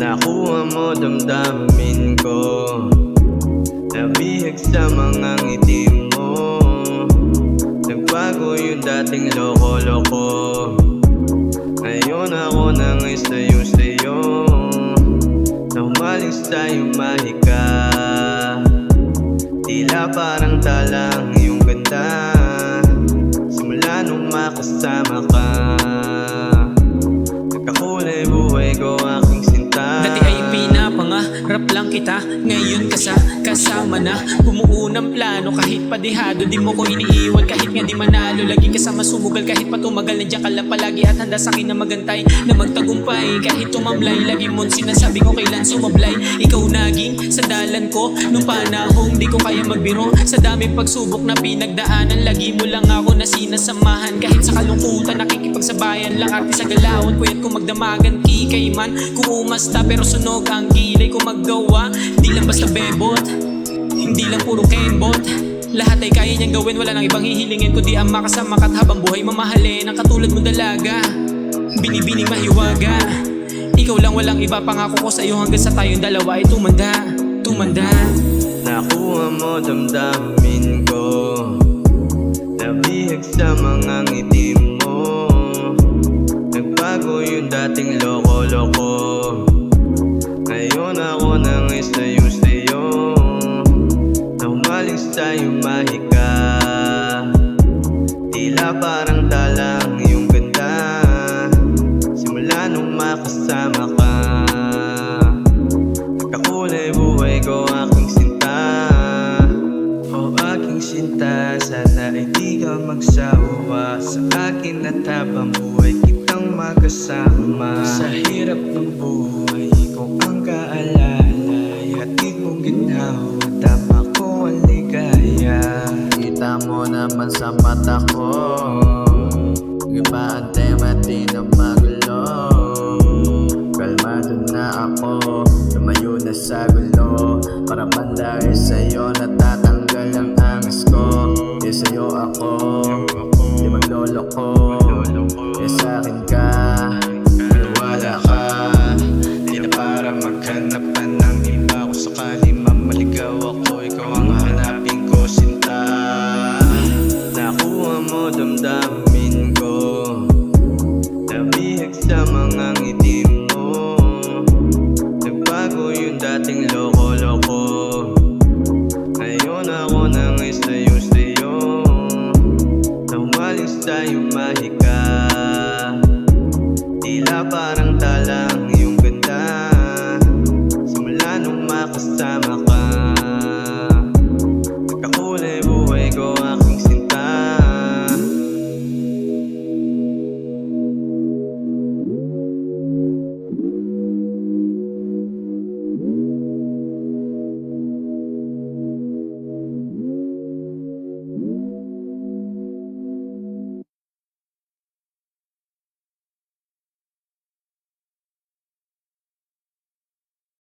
Nakuha mo damdamin ko. Nabihag sa mga ngiti mo. Nagbago yung dating loko-loko. Ngayon ako nang isayo-sayo Na humaling sa'yo mahika. Tila parang talang yung ganda. Simula nung makasama ka lang kita Ngayon kasa kasama na. Bumuunang plano kahit padihado Di mo ko iniiwan. Kahit nga di manalo Lagi kasama sumugal kahit patumagal Nandiyan ka lang palagi. At handa sa akin na magantay Na magtagumpay. Kahit tumamlay Lagi mo sinasabi ko kailan sumablay. Ikaw naging sandalan ko Nung panahong di ko kaya magbiro. Sa daming pagsubok na pinagdaanan Lagi mo lang ako na sinasamahan. Kahit sa kalungkutan nakikipagsabayan lang. Arte sa galawan Puyat ko magdamagan kikay man. Kung umasta pero sunog ang kilay ko maggawa Di lang basta bebot Hindi lang puro kembot lahat ay kaya niyang gawin, wala nang ibang hihilingin Kundi ang makasama ka't habang buhay mamahalin Ang katulad mo dalaga, binibining mahiwaga. Ikaw lang walang iba, pangako ko sa'yo Hanggang sa tayong dalawa ay tumanda, tumanda. Nakuha mo damdamin ko. Nabihag sa mga ngiti mo. Nagbago yung dating loko-loko. Ngayon ako nang Sana ay di ka magsawa. Sa akin at habang buhay kitang magkasama Sa hirap ng buhay Ikaw ang kaalalay. Hatid mong ginhawa Tama ko ang ligaya. Kita mo naman sa mata ko. Iba ang tema di na magulo Nabihag sa mga ngiti mo. Nagbago yung dating loko-loko. Ngayon ako nang isayo-sayo Na humaling sa'yo mahika. Tila parang talang yung ganda. Simula nung makasama ka